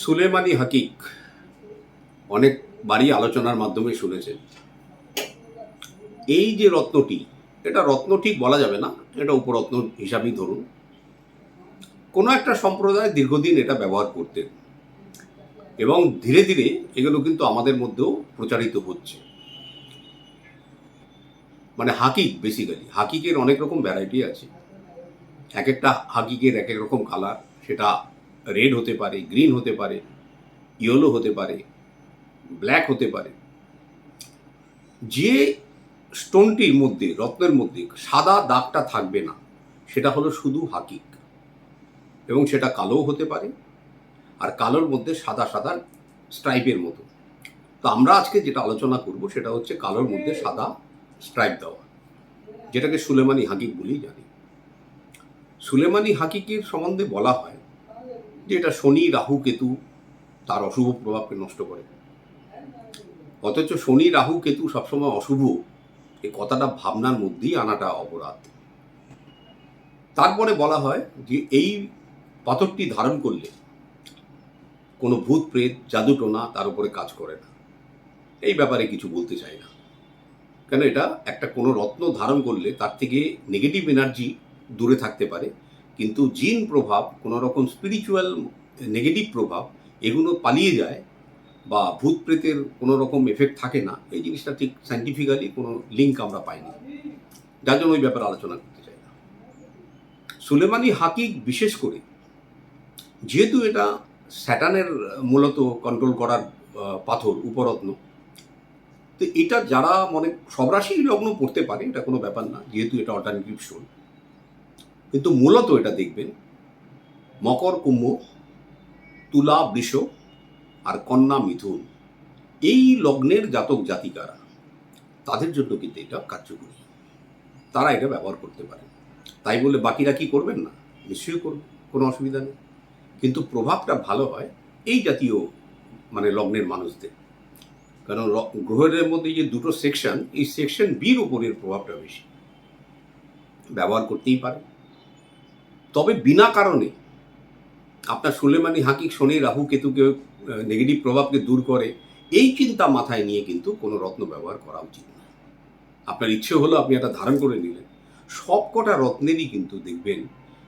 সুলেমানি হাকিক অনেকবারই আলোচনার মাধ্যমে শুনেছেন। এই যে রত্নটি, এটা রত্ন ঠিক বলা যাবে না, এটা উপরত্ন হিসাবেই ধরুন। কোনো একটা সম্প্রদায় দীর্ঘদিন এটা ব্যবহার করতেন এবং ধীরে ধীরে এগুলো কিন্তু আমাদের মধ্যেও প্রচারিত হচ্ছে। মানে হাকিক বেসিক্যালি হাকিকের অনেক রকম ভ্যারাইটি আছে। এক একটা হাকিকের এক এক রকম কালার সেটা রেড হতে পারে গ্রিন হতে পারে ইয়েলো হতে পারে ব্ল্যাক হতে পারে। যে স্টোনটির মধ্যে, রত্নের মধ্যে সাদা দাগটা থাকবে না, সেটা হলো শুধু হাকিক। এবং সেটা কালোও হতে পারে, আর কালোর মধ্যে সাদা সাদা স্ট্রাইপের মতো। তো আমরা আজকে যেটা আলোচনা করব, সেটা হচ্ছে কালোর মধ্যে সাদা স্ট্রাইপ দেওয়া। যেটাকে সুলেমানি হাকিক বলেই জানি। সুলেমানি হাকিকের সম্বন্ধে বলা হয় যে এটা শনি, রাহু, কেতু, তার অশুভ প্রভাবকে নষ্ট করে। অথচ শনি, রাহু, কেতু সবসময় অশুভ। এই কথাটা ভাবনার মধ্যেই আনাটা অপরাধ। তারপরে বলা হয় যে এই পাথরটি ধারণ করলে কোনো ভূত, প্রেত জাদুটোনা তার উপরে কাজ করে না। এই ব্যাপারে কিছু বলতে চাই না। কেন এটা? একটা কোনো রত্ন ধারণ করলে তার থেকে নেগেটিভ এনার্জি দূরে থাকতে পারে। কিন্তু জিন প্রভাব কোনো রকম স্পিরিচুয়াল নেগেটিভ প্রভাব এগুলো পালিয়ে যায় বা ভূত প্রেতের কোনো রকম এফেক্ট থাকে না। এই জিনিসটা ঠিক সাইন্টিফিক্যালি কোনো লিঙ্ক আমরা পাইনি। যার জন্য ওই ব্যাপারে আলোচনা করতে চাই না। সুলেমানি হাকিক বিশেষ করে যেহেতু এটা স্যাটানের মূলত কন্ট্রোল করার পাথর, উপরত্ন, তো এটা যারা মানে সব রাশি লগ্ন পড়তে পারে, এটা কোনো ব্যাপার না, যেহেতু এটা অল্টারনেটিভ স্টোন কিন্তু মূলত এটা দেখবেন, মকর, কুম্ভ, তুলা, বৃষ আর কন্যা, মিথুন, এই লগ্নের জাতক জাতিকারা, তাদের জন্য কিন্তু এটা কার্যকরী। তারা এটা ব্যবহার করতে পারে। তাই বলে বাকিরা কি করবেন না? নিশ্চয়ই করবে, কোনো অসুবিধা নেই। কিন্তু প্রভাবটা ভালো হয় এই জাতীয় মানে লগ্নের মানুষদের। কারণ গ্রহের মধ্যে যে দুটো সেকশন এই সেকশন বির উপরের প্রভাবটা বেশি। ব্যবহার করতেই পারে। তবে বিনা কারণে আপনার সুলেমানি, হাকিক, শনি, রাহু, কেতুকে নেগেটিভ প্রভাবকে দূর করে, এই চিন্তা মাথায় নিয়ে কিন্তু কোনো রত্ন ব্যবহার করা উচিত না। আপনার ইচ্ছে হলো আপনি এটা ধারণ করে নিলেন। সবকটা রত্নেরই কিন্তু দেখবেন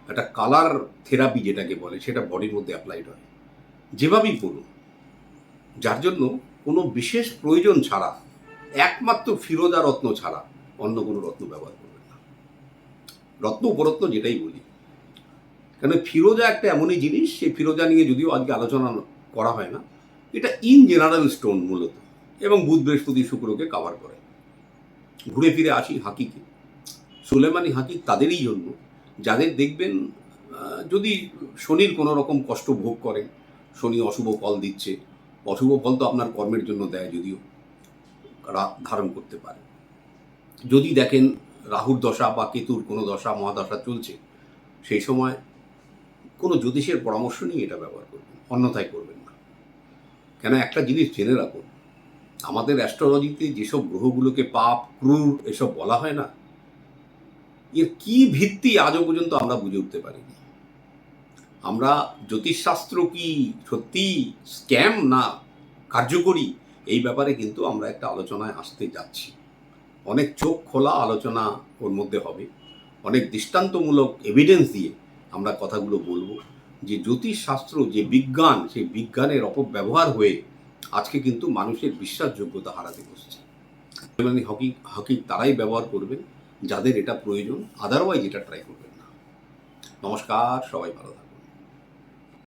একটা কালার থেরাপি যেটাকে বলে, সেটা বডির মধ্যে অ্যাপ্লাইড হয়। যেভাবেই পড়ুন যার জন্য কোনো বিশেষ প্রয়োজন ছাড়া, একমাত্র ফিরোজা রত্ন ছাড়া অন্য কোনো রত্ন ব্যবহার করবেন না। রত্ন উপরত্ন যেটাই বলি কেন ফিরোজা একটা এমনই জিনিস, সেই ফিরোজা নিয়ে যদিও আজকে আলোচনা করা হয় না, এটা ইন জেনারেল স্টোন মূলত, এবং বুধ বৃহস্পতি শুক্রকে কাভার করে। ঘুরে ফিরে আসি হাকিকে। সুলেমানি হাকি তাদেরই জন্য, যাদের দেখবেন যদি শনির কোনো রকম কষ্ট ভোগ করেন শনি অশুভ ফল দিচ্ছে, অশুভ ফল তো আপনার কর্মের জন্য দেয় যদিও ধারণ করতে পারে। যদি দেখেন রাহুর দশা বা কেতুর কোনো দশা, মহাদশা চলছে, সেই সময় কোনো জ্যোতিষের পরামর্শ নিয়ে এটা ব্যবহার করবেন, অন্যথায় করবেন না। কেন একটা জিনিস জেনে রাখুন, আমাদের অ্যাস্ট্রোলজিতে যেসব গ্রহগুলোকে পাপ, ক্রুর এসব বলা হয় না, এর কি ভিত্তি আজও পর্যন্ত আমরা বুঝে উঠতে পারিনি। আমরা জ্যোতিষশাস্ত্র কি সত্যি স্ক্যাম না কার্যকরী? এই ব্যাপারে কিন্তু আমরা একটা আলোচনায় আসতে যাচ্ছি। অনেক চোখ খোলা আলোচনা ওর মধ্যে হবে, অনেক দৃষ্টান্তমূলক এভিডেন্স দিয়ে আমরা কথাগুলো বলব, যে জ্যোতিষশাস্ত্র, যে বিজ্ঞান, সেই বিজ্ঞানের অপব্যবহার হয়ে আজকে কিন্তু মানুষের বিশ্বাসযোগ্যতা হারাতে বসছে। মানে হকি হকি তারাই ব্যবহার করবেন, যাদের এটা প্রয়োজন আদারওয়াইজ এটা ট্রাই করবেন না। নমস্কার, সবাই ভালো থাকবেন